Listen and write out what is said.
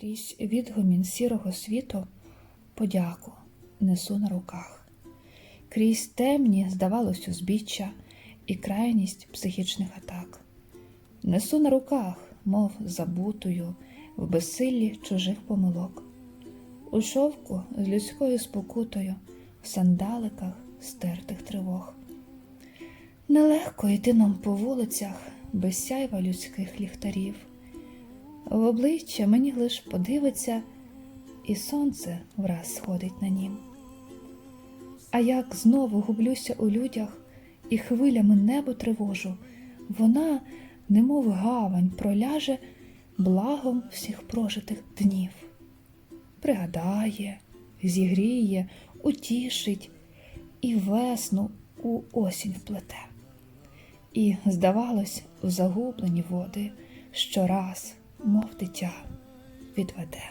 Крізь відгомін сірого світу подяку несу на руках. Крізь темні, здавалось, узбіччя і крайність психічних атак. Несу на руках, мов забутою, в безсиллі чужих помилок. У шовку з людською спокутою, в сандаликах стертих тривог. Нелегко йти нам по вулицях без сяйва людських ліхтарів. В обличчя мені лиш подивиться, і сонце враз сходить на нім. А як знову гублюся у людях і хвилями небо тривожу, вона, немов гавань, проляже благом всіх прожитих днів. Пригадає, зігріє, утішить і весну у осінь вплете. І, здавалось, у загублені води щораз, мов дитя, відведе.